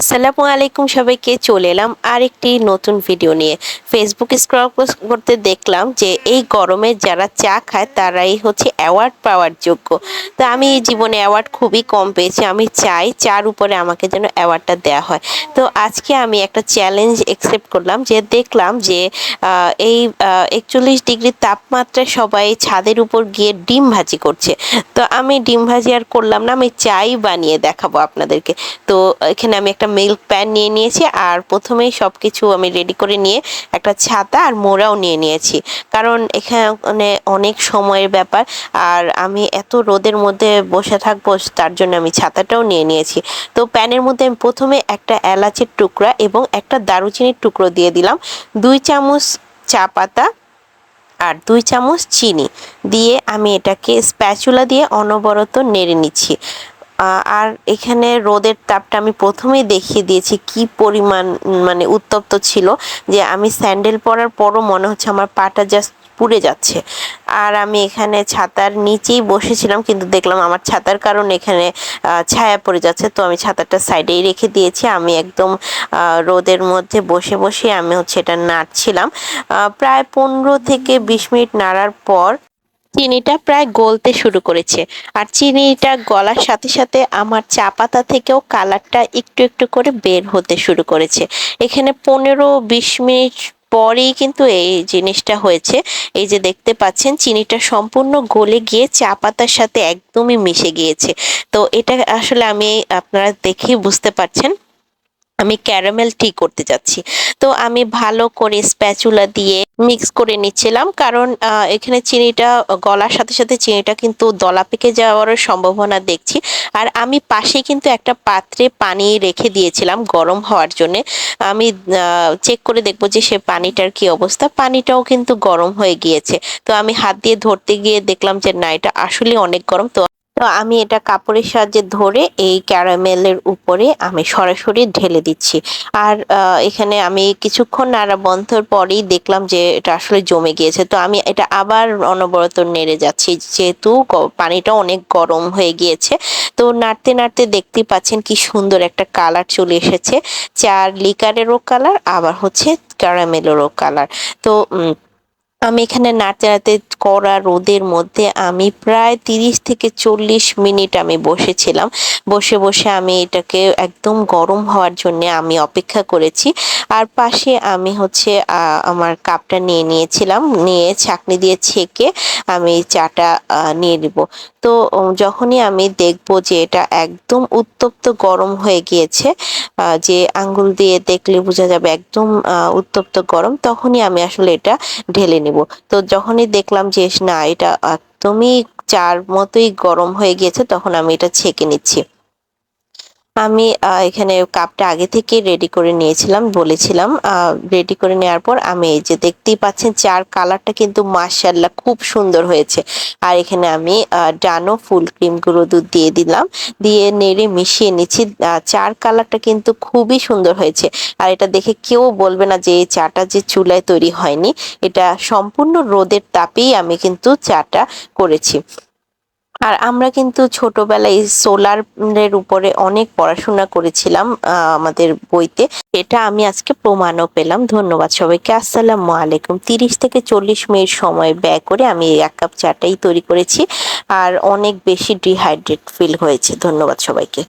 আসসালামু আলাইকুম সবাইকে, চলে এলাম আরেকটি নতুন ভিডিও নিয়ে। ফেসবুক স্ক্রল করতে দেখলাম যে এই গরমে যারা চা খায়, তারাই হচ্ছে অ্যাওয়ার্ড পাওয়ার যোগ্য। তো আমি এই জীবনে অ্যাওয়ার্ড খুবই কম পেয়েছি। আমি চাই চার উপরে আমাকে যেন অ্যাওয়ার্ডটা দেওয়া হয়। তো আজকে আমি একটা চ্যালেঞ্জ অ্যাকসেপ্ট করলাম যে দেখলাম যে এই একচল্লিশ ডিগ্রি তাপমাত্রায় সবাই ছাদের উপর গিয়ে ডিম ভাজি করছে। তো আমি ডিম ভাজি আর করলাম না, আমি চাই বানিয়ে দেখাবো আপনাদেরকে। তো এখানে আমি একটা মিল্ক প্যান নিয়ে নিয়েছি আর প্রথমেই সব কিছু আমি রেডি করে নিয়ে একটা ছাতা আর মোড়াও নিয়ে নিয়েছি। কারণ এখানে অনেক সময়ের ব্যাপার আর আমি এত রোদের মধ্যে বসে থাকব তার জন্য আমি ছাতাটাও নিয়ে নিয়েছি। তো প্যানের মধ্যে আমি প্রথমে একটা এলাচের টুকরা এবং একটা দারুচিনির টুকরো দিয়ে দিলাম। দুই চামচ চা পাতা আর দুই চামচ চিনি। দিয়ে আমি এটাকে স্প্যাচুলা দিয়ে অনবরত নেড়ে নিচ্ছি। আর এখানে রোদের তাপটা আমি প্রথমেই দেখিয়ে দিয়েছি কি পরিমাণ মানে উত্তপ্ত ছিল, যে আমি স্যান্ডেল পরার পরও মনে হচ্ছে আমার পাটা জাস্ট পুড়ে যাচ্ছে। আর আমি এখানে ছাতার নিচেই বসেছিলাম, কিন্তু দেখলাম আমার ছাতার কারণে এখানে ছায়া পড়ে যাচ্ছে, তো আমি ছাতাটা সাইডেই রেখে দিয়েছি। আমি একদম রোদের মধ্যে বসে বসে আমি হচ্ছে এটা নাড়ছিলাম। প্রায় পনেরো থেকে বিশ মিনিট নাড়ার পর চিনিটা প্রায় গলতে শুরু করেছে। আর চিনিটা গলার সাথে সাথে আমার চা পাতা থেকেও কালারটা একটু একটু করে বের হতে শুরু করেছে। এখানে পনেরো বিশ মিনিট পরেই কিন্তু এই জিনিসটা হয়েছে। এই যে দেখতে পাচ্ছেন, চিনিটা সম্পূর্ণ গলে গিয়ে চা পাতার সাথে একদমই মিশে গিয়েছে। তো এটা আসলে আমি আপনারা দেখেই বুঝতে পারছেন। আমি ক্যারামেল টি করতে যাচ্ছি। তো আমি ভালো করে স্প্যাচুলা দিয়ে মিক্স করে নিচ্ছিলাম কারণ এখানে চিনিটা গলার সাথে সাথে চিনিটা কিন্তু দলা পেকে যাওয়ার সম্ভাবনা দেখছি। আর আমি পাশে কিন্তু একটা পাত্রে পানি রেখে দিয়েছিলাম গরম হওয়ার জন্য। আমি চেক করে দেখব যে সে পানিটার কি অবস্থা। পানিটাও কিন্তু গরম হয়ে গিয়েছে। তো আমি হাত দিয়ে ধরতে গিয়ে দেখলাম যে না, এটা আসলে অনেক গরম। তো তো আমি এটা কাপড়ের সাহায্যে ধরে এই ক্যারামেলের উপরে আমি সরাসরি ঢেলে দিচ্ছি। আর এখানে আমি কিছুক্ষণ নাড়া বন্ধর পরেই দেখলাম যে এটা আসলে জমে গিয়েছে। তো আমি এটা আবার অনবরত নেড়ে যাচ্ছি, যেহেতু পানিটা অনেক গরম হয়ে গিয়েছে। তো নাড়তে নাড়তে দেখতে পাচ্ছেন কি সুন্দর একটা কালার চলে এসেছে। চার লিকারেরও কালার, আবার হচ্ছে ক্যারামেলেরও কালার। তো আমি এখানে নাড়তে কড়া রোদের মধ্যে আমি প্রায় তিরিশ থেকে চল্লিশ মিনিট আমি বসেছিলাম। বসে বসে আমি এটাকে একদম গরম হওয়ার জন্য আমি অপেক্ষা করেছি। আর পাশে আমি হচ্ছে আমার কাপটা নিয়ে নিয়েছিলাম। নিয়ে ছাঁকনি দিয়ে ছেঁকে আমি চাটা নিয়ে নিব। তো যখনই আমি দেখব যে এটা একদম উত্তপ্ত গরম হয়ে গিয়েছে যে আঙ্গুল দিয়ে দেখলে বোঝা যাবে একদম উত্তপ্ত গরম, তখনই আমি আসলে এটা ঢেলে নিব। তো যখনই দেখলাম যে, না, এটা একদমই চার মতোই গরম হয়ে গিয়েছে, তখন আমি এটা ছেঁকে নিচ্ছি। আমি এখানে কাপটা আগে থেকে রেডি করে নিয়েছিলাম, বলেছিলাম। রেডি করে নেওয়ার পর আমি এই যে দেখতেই পাচ্ছেন, চার কালারটা কিন্তু মাশাল্লাহ খুব সুন্দর হয়েছে। আর এখানে আমি ডানো ফুল ক্রিম গুঁড়ো দুধ দিয়ে দিলাম। দিয়ে নেড়ে মিশিয়ে নিচ্ছি। চার কালারটা কিন্তু খুবই সুন্দর হয়েছে। আর এটা দেখে কেউ বলবে না যে এই চাটা যে চুলায় তৈরি হয়নি। এটা সম্পূর্ণ রোদের তাপেই আমি কিন্তু চাটা করেছি। আর আমরা কিন্তু ছোটবেলায় সোলার এর উপরে অনেক পড়াশোনা করেছিলাম আমাদের বইতে। এটা আমি আজকে প্রমাণও পেলাম। ধন্যবাদ সবাইকে। আসসালামু আলাইকুম। তিরিশ থেকে চল্লিশ মিনিট সময় ব্যয় করে আমি এক কাপ চাটাই তৈরি করেছি, আর অনেক বেশি ডিহাইড্রেট ফিল হয়েছে। ধন্যবাদ সবাইকে।